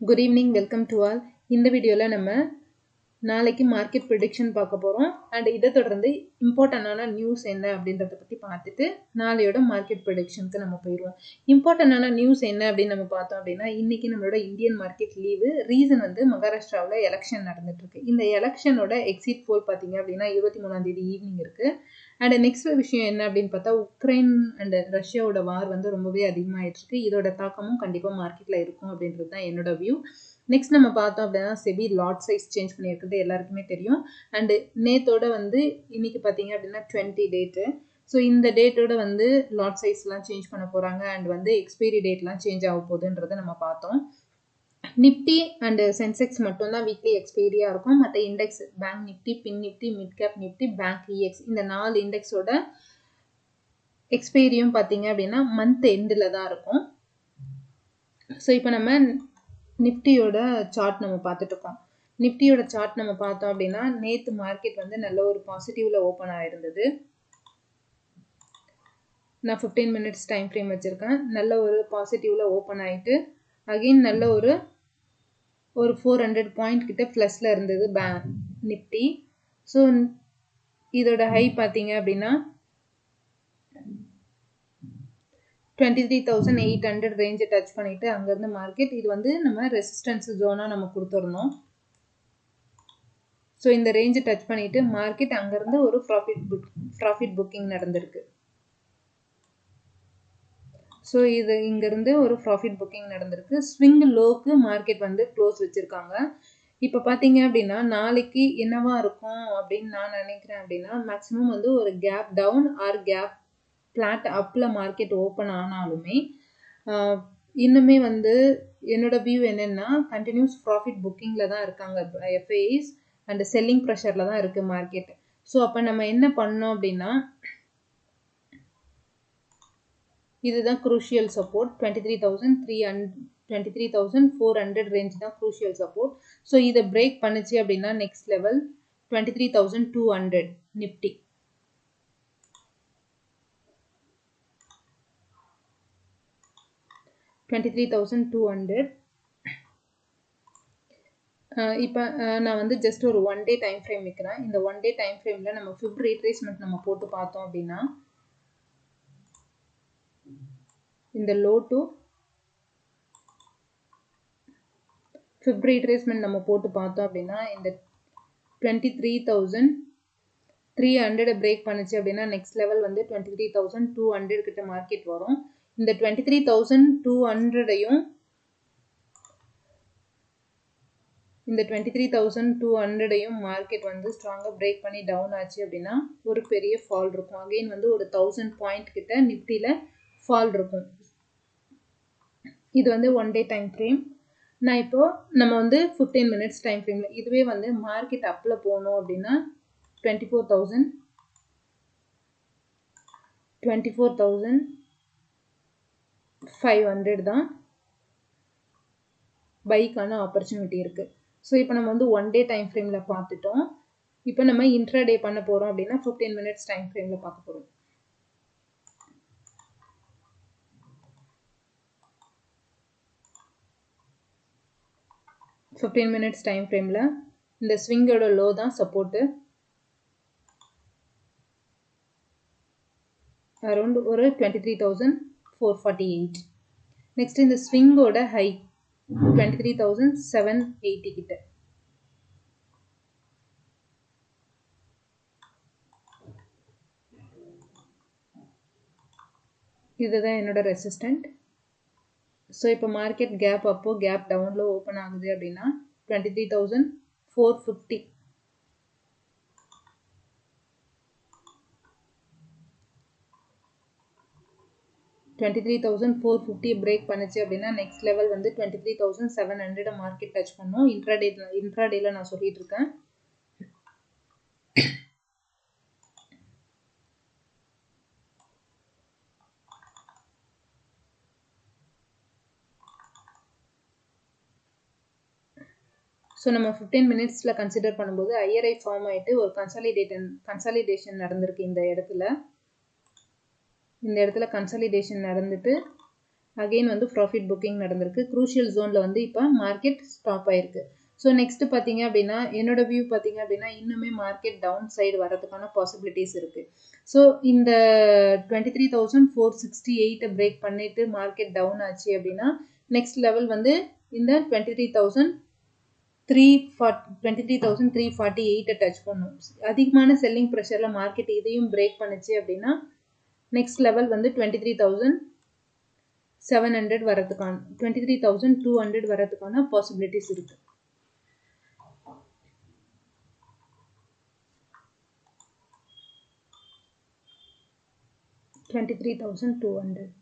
Good evening welcome to all இந்த வீடியோவில் நம்ம நாளைக்கு மார்க்கெட் ப்ரிடிக்ஷன் பார்க்க போகிறோம் அண்ட் இதை தொடர்ந்து இம்பார்ட்டண்டான நியூஸ் என்ன அப்படின்றத பற்றி பார்த்துட்டு நாளையோட மார்க்கெட் ப்ரிடிக்ஷனுக்கு நம்ம போயிடுவோம். இம்பார்ட்டண்டான நியூஸ் என்ன அப்படின்னு நம்ம பார்த்தோம் அப்படின்னா இன்றைக்கி நம்மளோட இந்தியன் மார்க்கெட் லீவு ரீசன் வந்து மகாராஷ்டிராவில் எலெக்ஷன் நடந்துட்டுருக்கு இந்த எலெக்ஷனோட எக்ஸிட் போல் பார்த்தீங்க அப்படின்னா இருபத்தி மூணாந்தேதி ஈவினிங் இருக்குது அண்ட் நெக்ஸ்ட் விஷயம் என்ன அப்படின்னு பார்த்தா உக்ரைன் அண்ட் ரஷ்யாவோட வார் வந்து ரொம்பவே அதிகமாகிட்டு இருக்கு. இதோட தாக்கமும் கண்டிப்பாக மார்க்கெட்டில் இருக்கும் அப்படின்றது தான் என்னோட வியூ நெக்ஸ்ட் நம்ம பார்த்தோம் அப்படின்னா செபி லாட் சைஸ் சேஞ்ச் பண்ணியிருக்கிறது எல்லாருக்குமே தெரியும். அண்டு நேத்தோட வந்து இன்னைக்கு பார்த்தீங்க அப்படின்னா டுவெண்ட்டி டேட்டு ஸோ இந்த டேட்டோட வந்து லாட் சைஸ்லாம் சேஞ்ச் பண்ண போகிறாங்க அண்ட் வந்து எக்ஸ்பைரி டேட்லாம் சேஞ்ச் ஆக போகுதுன்றதை நம்ம பார்த்தோம். நிஃப்டி அண்டு சென்செக்ஸ் மட்டும்தான் வீக்லி எக்ஸ்பைரியாக இருக்கும். மற்ற index bank nifty fin nifty mid cap nifty bankex இந்த நாலு இண்டெக்ஸோட எக்ஸ்பைரியும் பார்த்தீங்க அப்படின்னா மந்த் எண்டில் தான் இருக்கும். ஸோ இப்போ நம்ம நிஃப்டியோட சார்ட் நம்ம பார்த்துட்ருக்கோம் நிஃப்டியோட சார்ட் நம்ம பார்த்தோம் அப்படின்னா நேற்று மார்க்கெட் வந்து நல்ல ஒரு பாசிட்டிவில் ஓப்பன் ஆகிருந்தது நான் ஃபிஃப்டீன் மினிட்ஸ் டைம் ஃப்ரேம் வச்சுருக்கேன். நல்ல ஒரு பாசிட்டிவில் ஓப்பன் ஆகிட்டு அகெயின் நல்ல ஒரு ஒரு ஃபோர் ஹண்ட்ரட் பாயிண்ட் கிட்ட ப்ளஸில் இருந்தது பே நிஃப்டி ஸோ இதோட ஹை பார்த்தீங்க அப்படின்னா twenty three thousand eight hundred ரேஞ்சை touch பண்ணிவிட்டு அங்கேருந்து மார்க்கெட் இது வந்து நம்ம ரெசிஸ்டன்ஸ் ஜோனாக நம்ம கொடுத்துருந்தோம் ஸோ இந்த ரேஞ்சை டச் பண்ணிவிட்டு மார்க்கெட் அங்கேருந்து ஒரு ப்ராஃபிட் புக் ப்ராஃபிட் புக்கிங் நடந்திருக்கு. ஸோ இது இங்கேருந்து ஒரு ப்ராஃபிட் புக்கிங் நடந்திருக்கு. ஸ்விங் லோக்கு மார்க்கெட் வந்து க்ளோஸ் வச்சுருக்காங்க. இப்போ பார்த்தீங்க அப்படின்னா நாளைக்கு என்னவா இருக்கும் அப்படின்னு நான் நினைக்கிறேன் அப்படின்னா மேக்ஸிமம் வந்து ஒரு gap down or gap flat அப்பில் மார்க்கெட் ஓப்பன் ஆனாலுமே இன்னுமே வந்து என்னோட வியூ என்னென்னா கண்டினியூஸ் ப்ராஃபிட் புக்கிங்கில் தான் இருக்காங்க எஃப்ஐஸ் அண்ட் செல்லிங் ப்ரெஷரில் தான் இருக்குது மார்க்கெட் ஸோ அப்போ நம்ம என்ன பண்ணோம் அப்படின்னா இதுதான் crucial support twenty three thousand three hundred twenty three thousand four hundred range தான் குரூஷியல் சப்போர்ட் ஸோ இதை பிரேக் பண்ணுச்சு அப்படின்னா next level twenty three thousand two hundred nifty twenty three thousand two hundred இப்போ நான் வந்து ஜஸ்ட் ஒரு one day time frame வைக்கிறேன். இந்த ஒன் டே டைம் ஃப்ரேமில் நம்ம ஃபிப் ரீட்ரேஸ்மெண்ட் நம்ம போட்டு பார்த்தோம் அப்படின்னா இந்த லோ டு ஃபிஃப்த் ரீட்ரேஸ்மெண்ட் நம்ம போட்டு பார்த்தோம் அப்படின்னா இந்த twenty three thousand three hundred break பண்ணுச்சு அப்படின்னா நெக்ஸ்ட் லெவல் வந்து twenty three thousand two hundred கிட்ட மார்க்கெட் வரும். இந்த டுவெண்ட்டி த்ரீ தௌசண்ட் டூ ஹண்ட்ரடையும் இந்த டுவெண்ட்டி த்ரீ தௌசண்ட் டூ ஹண்ட்ரடையும் மார்க்கெட் வந்து ஸ்ட்ராங்காக பிரேக் பண்ணி டவுன் ஆச்சு அப்படின்னா ஒரு பெரிய ஃபால் இருக்கும். அகெயின் வந்து ஒரு தௌசண்ட் பாயிண்ட் கிட்ட நிஃப்டியில் ஃபால் இருக்கும். இது வந்து ஒன் டே டைம் ஃப்ரேம் நான் இப்போது நம்ம வந்து ஃபிஃப்டீன் மினிட்ஸ் டைம் ஃப்ரேமில் இதுவே வந்து மார்க்கெட் அப்பில் போகணும் அப்படின்னா twenty four thousand twenty four thousand five hundred தான் பைக்கான ஆப்பர்ச்சுனிட்டி இருக்குது ஸோ இப்போ நம்ம வந்து ஒன் டே டைம் ஃப்ரேமில் பார்த்துட்டோம். இப்போ நம்ம இன்ட்ரா டே பண்ண போகிறோம் அப்படின்னா ஃபிஃப்டீன் மினிட்ஸ் டைம் ஃப்ரேமில் பார்க்க போகிறோம் ஃபிஃப்டீன் மினிட்ஸ் டைம் ஃப்ரேமில் இந்த ஸ்விங்கோட லோ தான் சப்போர்ட்டு அரௌண்ட் ஒரு twenty three thousand four forty eight next இந்த ஸ்விங்கோட high twenty three thousand seven eighty கிட்ட. இதுதான் என்னோட ரெசிஸ்டன்ட் ஸோ இப்போ மார்க்கெட் கேப் அப்போ கேப் டவுனில் ஓப்பன் ஆகுது அப்படின்னா twenty three thousand four fifty twenty three thousand four fifty break பண்ணுச்சு அப்படின்னா நெக்ஸ்ட் லெவல் வந்து twenty three thousand seven hundred market touch பண்ணும். இன்ட்ராடே இன்ட்ராடேல நான் சொல்லிட்டு இருக்கேன். ஸோ நம்ம ஃபிஃப்டீன் மினிட்ஸில் கன்சிடர் பண்ணும்போது ஐஆர்ஐ ஃபார்ம் ஆகிட்டு ஒரு கன்சாலிடேட்டன் கன்சாலிடேஷன் நடந்திருக்கு இந்த இடத்துல. இந்த இடத்துல கன்சாலிடேஷன் நடந்துட்டு அகெயின் வந்து ப்ராஃபிட் புக்கிங் நடந்திருக்கு. க்ரூஷியல் ஜோனில் வந்து இப்போ மார்க்கெட் ஸ்டாப் ஆயிருக்கு. ஸோ நெக்ஸ்ட் பார்த்தீங்க அப்படின்னா என்னோட வியூ பார்த்தீங்க அப்படின்னா இன்னுமே மார்க்கெட் டவுன் சைடு வரதுக்கான பாசிபிலிட்டிஸ் இருக்குது ஸோ இந்த twenty three thousand four sixty எயிட்டை break பண்ணிட்டு மார்க்கெட் டவுன் ஆச்சு அப்படின்னா நெக்ஸ்ட் லெவல் வந்து இந்த twenty three thousand three forty twenty three thousand three forty எயிட்டை touch பண்ணும். அதிகமான செல்லிங் ப்ரெஷரில் மார்க்கெட் இதையும் பிரேக் பண்ணுச்சு அப்படின்னா நெக்ஸ்ட் லெவல் வந்து twenty three thousand seven hundred வரதுக்கான twenty three thousand two hundred வரதுக்கான பாசிபிலிட்டிஸ் இருக்குது twenty three thousand two hundred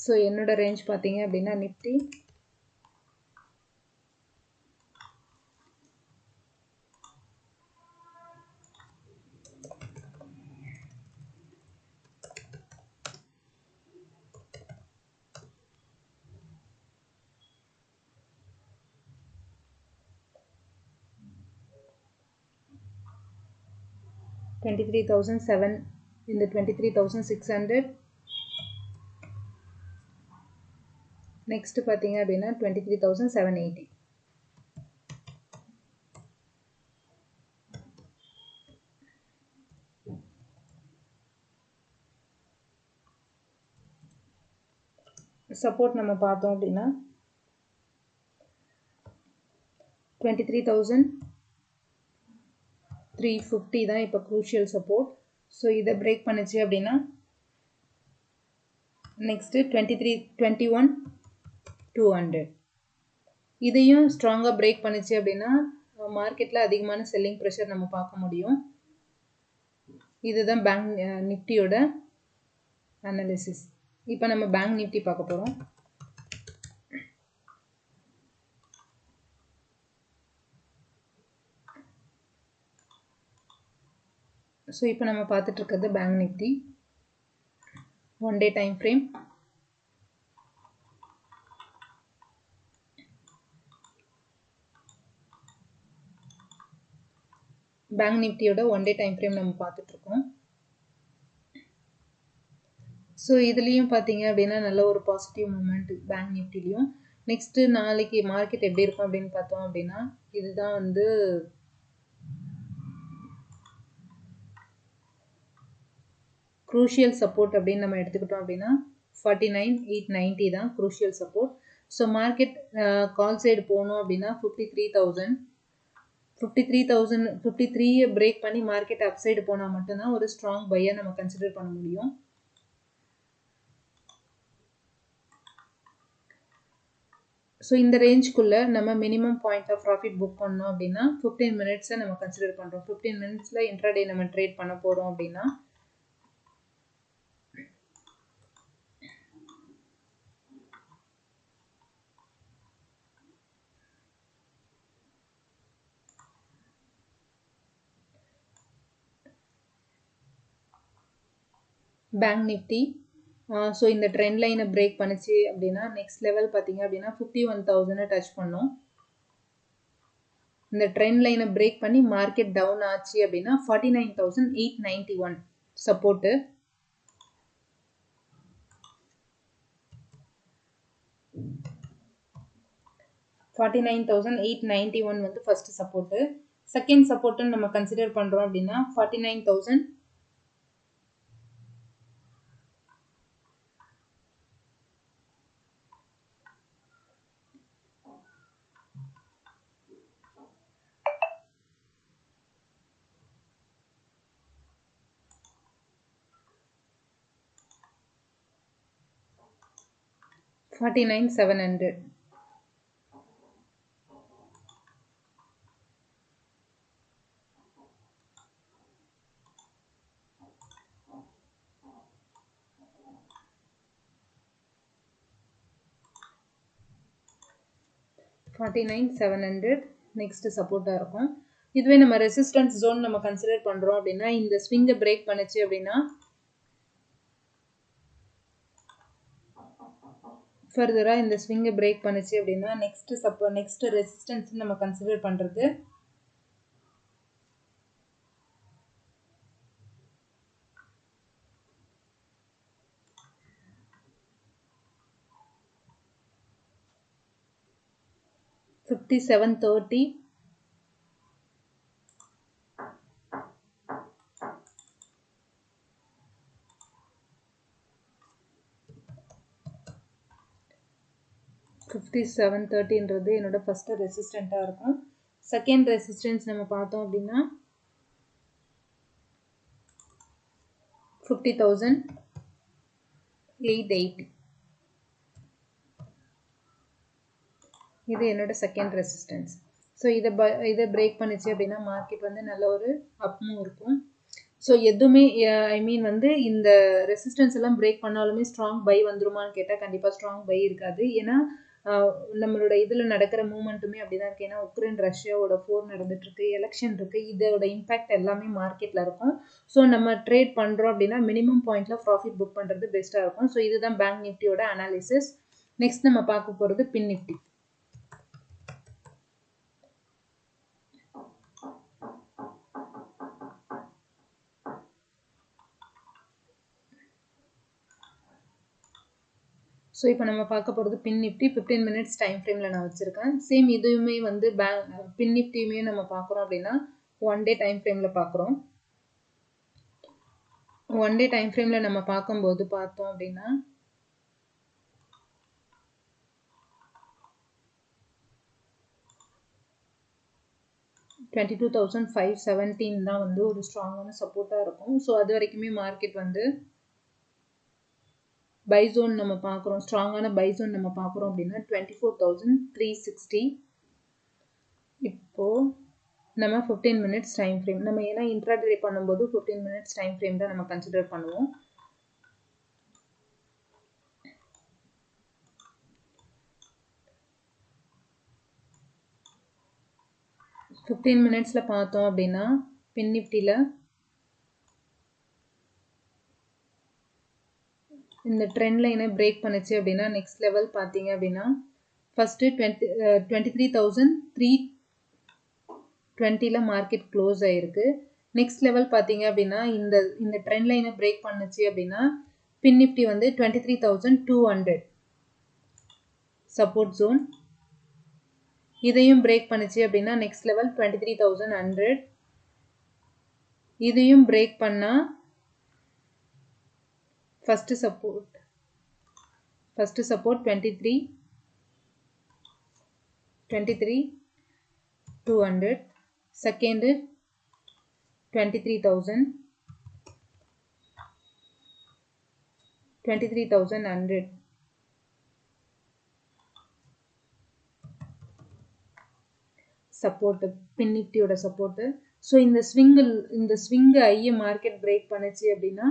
so इन रेंज पाती है अब निफ्टि ट्वेंटी थ्री तौस इन twenty three thousand hundred next பார்த்தீங்க அப்படின்னா twenty three thousand seven eighty support நம்ம பார்த்தோம் அப்படின்னா twenty three thousand three fifty தான் இப்போ க்ரூஷியல் சப்போர்ட் ஸோ இதை பிரேக் பண்ணுச்சு அப்படின்னா next twenty three twenty one two hundred இதையும் ஸ்ட்ராங்காக பிரேக் பண்ணுச்சு அப்படின்னா மார்க்கெட்டில் அதிகமான செல்லிங் ப்ரெஷர் நம்ம பார்க்க முடியும். இதுதான் பேங்க் நிஃப்டியோட அனாலிசிஸ் இப்போ நம்ம பேங்க் நிஃப்டி பார்க்க போகிறோம் ஸோ இப்போ நம்ம பார்த்துட்டு இருக்கிறது bank nifty one day time frame bank நிஃப்டியோட ஒன் டே டைம் ஃப்ரேம் நம்ம பார்த்துட்டு இருக்கோம் ஸோ இதுலேயும் பார்த்தீங்க அப்படின்னா நல்ல ஒரு பாசிட்டிவ் மூமெண்ட் பேங்க் நிஃப்டிலையும் நெக்ஸ்ட்டு நாளைக்கு மார்க்கெட் எப்படி இருக்கும் அப்படின்னு பார்த்தோம் அப்படின்னா இதுதான் வந்து க்ரூஷியல் சப்போர்ட் அப்படின்னு நம்ம எடுத்துக்கிட்டோம் அப்படின்னா ஃபார்ட்டி நைன் எயிட் நைன்ட்டி தான் crucial support so market call side போகணும் அப்படின்னா fifty three thousand fifty three thousand fifty த்ரீயை பிரேக் பண்ணி மார்க்கெட் அப் சைடு போனால் மட்டும்தான் ஒரு ஸ்ட்ராங் பையை நம்ம கன்சிடர் பண்ண முடியும். ஸோ இந்த ரேஞ்சுக்குள்ளே நம்ம minimum point of profit book பண்ணோம் அப்படின்னா ஃபிஃப்டீன் மினிட்ஸை நம்ம கன்சிடர் பண்ணுறோம் ஃபிஃப்டீன் மினிட்ஸில் இன்ட்ராடே நம்ம ட்ரேட் பண்ண போகிறோம் அப்படின்னா பேங்க் நிஃப்டி ஸோ இந்த ட்ரெண்ட் லைனை பிரேக் பண்ணிச்சு அப்படின்னா நெக்ஸ்ட் லெவல் பார்த்தீங்க அப்படின்னா ஃபிஃப்டி ஒன் தௌசண்டை டச் பண்ணோம். இந்த ட்ரெண்ட் லைனை பிரேக் பண்ணி மார்க்கெட் டவுன் ஆச்சு அப்படின்னா forty nine thousand eight ninety one support forty nine thousand eight ninety one வந்து ஃபஸ்ட்டு சப்போர்ட்டு செகண்ட் சப்போர்ட்டுன்னு நம்ம கன்சிடர் பண்ணுறோம் அப்படின்னா forty nine thousand forty nine seven hundred forty nine seven hundred next சப்போர்ட்டாக இருக்கும். இதுவே நம்ம ரெசிஸ்டன்ஸ் ஜோன் நம்ம கன்சிடர் பண்ணுறோம் அப்படின்னா இந்த ஸ்விங்கை பிரேக் பண்ணுச்சு அப்படின்னா ஃபர்தராக இந்த ஸ்விங்கை பிரேக் பண்ணுச்சு அப்படின்னா நெக்ஸ்ட் சப்போ நெக்ஸ்ட் ரெசிஸ்டன்ஸ் நம்ம கன்சிடர் பண்ணுறது fifty seven thirty fifty seven தேர்ட்டின்றது என்னோட ஃபஸ்ட்டு ரெசிஸ்டண்ட்டாக இருக்கும். செகண்ட் ரெசிஸ்டன்ஸ் நம்ம பார்த்தோம் அப்படின்னா ஃபிஃப்டி தௌசண்ட் எயிட் எயிட்டி இது என்னோட செகண்ட் ரெசிஸ்டன்ஸ் ஸோ இதை ப இதை பிரேக் பண்ணிச்சு அப்படின்னா மார்க்கெட் வந்து நல்ல ஒரு அப்பும் இருக்கும். ஸோ எதுவுமே ஐ மீன் வந்து இந்த ரெசிஸ்டன்ஸ் எல்லாம் பிரேக் பண்ணாலுமே ஸ்ட்ராங் பை வந்துருமான்னு கேட்டால் கண்டிப்பாக ஸ்ட்ராங் பை இருக்காது. ஏன்னா நம்மளோட இதில் நடக்கிற மூமெண்ட்டுமே அப்படி தான் இருக்குது ஏன்னா உக்ரைன் ரஷ்யாவோட ஃபோர் நடந்துட்டுருக்கு எலெக்ஷன் இருக்குது இதோட இம்பேக்ட் எல்லாமே மார்க்கெட்டில் இருக்கும். ஸோ நம்ம ட்ரேட் பண்ணுறோம் அப்படின்னா மினிமம் பாயிண்டில் ப்ராஃபிட் புக் பண்ணுறது பெஸ்ட்டாக இருக்கும். ஸோ இதுதான் பேங்க் நிஃப்டியோட அனாலிசிஸ் நெக்ஸ்ட் நம்ம பார்க்க போகிறது பின் நிஃப்டி ஸோ இப்போ நம்ம பார்க்க போகிறது fin nifty fifteen minutes time ஃப்ரேமில் நான் வச்சுருக்கேன். சேம் இதுவுமே வந்து பேங்க் பின் நிஃப்டியுமே நம்ம பார்க்குறோம் அப்படின்னா ஒன் டே டைம் ஃப்ரேமில் பார்க்குறோம். ஒன் டே டைம் ஃப்ரேமில் நம்ம பார்க்கும்போது பார்த்தோம் அப்படின்னா twenty two thousand five seventeen தான் வந்து ஒரு ஸ்ட்ராங்கான சப்போர்ட்டாக இருக்கும். ஸோ அது வரைக்குமே மார்க்கெட் வந்து பைசோன் நம்ம பார்க்குறோம். ஸ்ட்ராங்கான பைசோன் நம்ம பார்க்குறோம் அப்படின்னா twenty four thousand three sixty இப்போது நம்ம ஃபிஃப்டீன் மினிட்ஸ் டைம் ஃப்ரேம் நம்ம ஏன்னா இன்ட்ராடே பண்ணும்போது ஃபிஃப்டீன் மினிட்ஸ் டைம் ஃப்ரேம் தான் நம்ம கன்சிடர் பண்ணுவோம். ஃபிஃப்டீன் மினிட்ஸில் பார்த்தோம் அப்படின்னா பின் நிஃப்டியில் இந்த ட்ரெண்ட் லைனை பிரேக் பண்ணுச்சு அப்படின்னா நெக்ஸ்ட் லெவல் பார்த்தீங்க அப்படின்னா first twenty twenty three thousand three டுவெண்ட்டியில் மார்க்கெட் க்ளோஸ் ஆகிருக்கு நெக்ஸ்ட் லெவல் பார்த்தீங்க அப்படின்னா இந்த இந்த ட்ரெண்ட் லைனை பிரேக் பண்ணுச்சு அப்படின்னா பின் நிஃப்டி வந்து twenty three thousand two hundred support zone இதையும் பிரேக் பண்ணுச்சு அப்படின்னா next level twenty three thousand hundred இதையும் பிரேக் பண்ணால் first support first support twenty three twenty three two hundred second twenty three thousand twenty three thousand hundred support fin நிஃப்டியோட support so இந்த ஸ்விங்கில் இந்த ஸ்விங்கை ஐய market break பண்ணுச்சு அப்படின்னா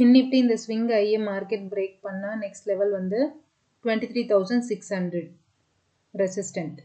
நின்றுட்டு இந்த ஸ்விங் ஐய மார்க்கெட் பிரேக் பண்ணால் நெக்ஸ்ட் லெவல் வந்து twenty three thousand six hundred resistant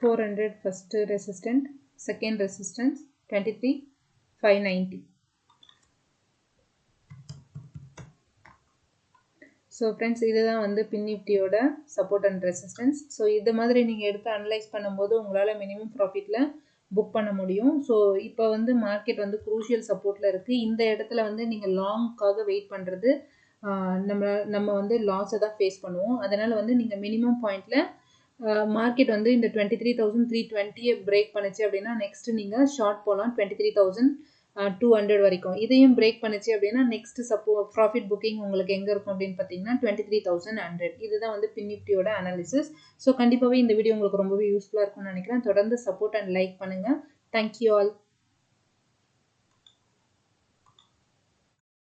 400 first resistance, second resistance 23 590 so friends இதுதான் வந்து பின் நிஃப்டியோட சப்போர்ட் அண்ட் ரெசிஸ்டன்ஸ் ஸோ இந்த மாதிரி நீங்கள் எடுத்து அனலைஸ் பண்ணும்போது உங்களால் மினிமம் ப்ராஃபிட்டில் புக் பண்ண முடியும். ஸோ இப்போ வந்து மார்க்கெட் வந்து குரூஷியல் சப்போர்ட்டில் இருக்குது இந்த இடத்துல வந்து நீங்கள் லாங்க்காக வெயிட் பண்ணுறது நம்ம நம்ம வந்து லாஸை தான் ஃபேஸ் பண்ணுவோம். அதனால் வந்து நீங்கள் மினிமம் பாயிண்டில் மார்க்கெட் வந்து இந்த டுவெண்ட்டி த்ரீ தௌசண்ட் த்ரீ டுவெண்ட்டியை பிரேக் பண்ணுச்சு அப்படின்னா நெக்ஸ்ட் நீங்கள் ஷார்ட் போகலாம் twenty three thousand two hundred வரைக்கும். இதையும் பிரேக் பண்ணுச்சு அப்படின்னா நெக்ஸ்ட் சப்போ ப்ராஃபிட் புக்கிங் உங்களுக்கு எங்கே இருக்கும் அப்படின்னு பார்த்தீங்கன்னா டுவெண்ட்டி த்ரீ தௌசண்ட் ஹண்ட்ரட் இதுதான் வந்து பின்னிப்டியோட அனாலிசிஸ் ஸோ கண்டிப்பாகவே இந்த வீடியோ உங்களுக்கு ரொம்பவே யூஸ்ஃபுல்லாக இருக்கும்னு நினைக்கிறேன். தொடர்ந்து சப்போர்ட் அண்ட் லைக் பண்ணுங்கள் தேங்க்யூ ஆல்